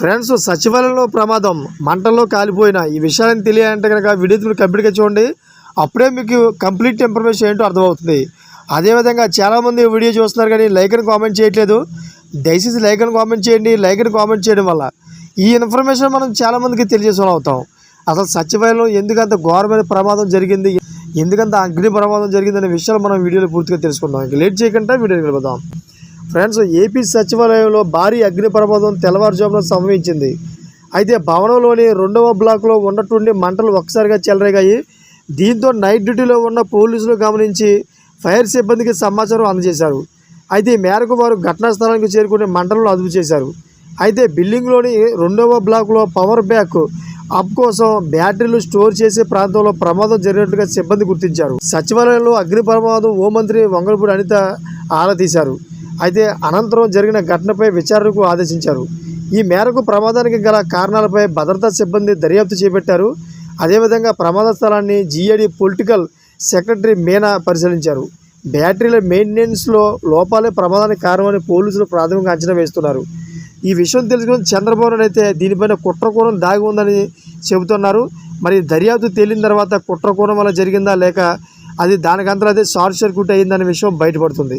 Friends సచివాలయంలో ప్రమాదం. మంటల్లో కాలిపోయిన ఈ విషయాన్ని తెలియాలంటే కనుక వీడియో మీరు కంప్లీట్గా చూడండి. అప్పుడే మీకు కంప్లీట్ ఇన్ఫర్మేషన్ ఏంటో అర్థమవుతుంది. అదేవిధంగా చాలామంది వీడియో చూస్తున్నారు కానీ లైక్ అని కామెంట్ చేయట్లేదు. దయచేసి లైక్ అని కామెంట్ చేయండి. లైక్ అని కామెంట్ చేయడం వల్ల ఈ ఇన్ఫర్మేషన్ మనం చాలామందికి తెలియజేసిన అవుతాం. అసలు సచివాలయంలో ఎందుకంత ఘోరమైన ప్రమాదం జరిగింది? ఎందుకంత అగ్ని ప్రమాదం జరిగిందనే విషయాలు మనం వీడియోలో పూర్తిగా తెలుసుకుందాం. ఇక లేట్ చేయకుండా వీడియో వెళ్ళిపోదాం. ఫ్రెండ్స్ ఏపీ సచివాలయంలో భారీ అగ్ని ప్రమాదం తెల్లవారుజామున సంభవించింది. అయితే భవనంలోని రెండవ బ్లాక్లో ఉన్నటువంటి మంటలు ఒక్కసారిగా చెలరేగాయి. దీంతో నైట్ డ్యూటీలో ఉన్న పోలీసులు గమనించి ఫైర్ సిబ్బందికి సమాచారం అందజేశారు. అయితే ఈ మేరకు వారు ఘటనా స్థలానికి చేరుకుని మంటలను అదుపు చేశారు. అయితే బిల్డింగ్లోని రెండవ బ్లాక్లో పవర్ బ్యాక్ అప్ కోసం బ్యాటరీలు స్టోర్ చేసే ప్రాంతంలో ప్రమాదం జరిగినట్టుగా సిబ్బంది గుర్తించారు. సచివాలయంలో అగ్ని ప్రమాదం హోంమంత్రి వంగలపూడి అనిత ఆరా తీశారు. అయితే అనంతరం జరిగిన ఘటనపై విచారణకు ఆదేశించారు. ఈ మేరకు ప్రమాదానికి గల కారణాలపై భద్రతా సిబ్బంది దర్యాప్తు చేపట్టారు. అదేవిధంగా ప్రమాద స్థలాన్ని జీఏడి పొలిటికల్ సెక్రటరీ మీనా పరిశీలించారు. బ్యాటరీల మెయింటెనెన్స్లో లోపాలే ప్రమాదానికి కారణమని పోలీసులు ప్రాథమికంగా అంచనా వేస్తున్నారు. ఈ విషయం తెలుసుకుని చంద్రబాబు నాయుడు అయితే దీనిపైన కుట్రకోణం దాగి ఉందని చెబుతున్నారు. మరి దర్యాప్తు తేలిన తర్వాత కుట్రకోణం వల్ల జరిగిందా లేక అది దానికంతా అదే షార్ట్ సర్క్యూట్ అయ్యిందనే విషయం బయటపడుతుంది.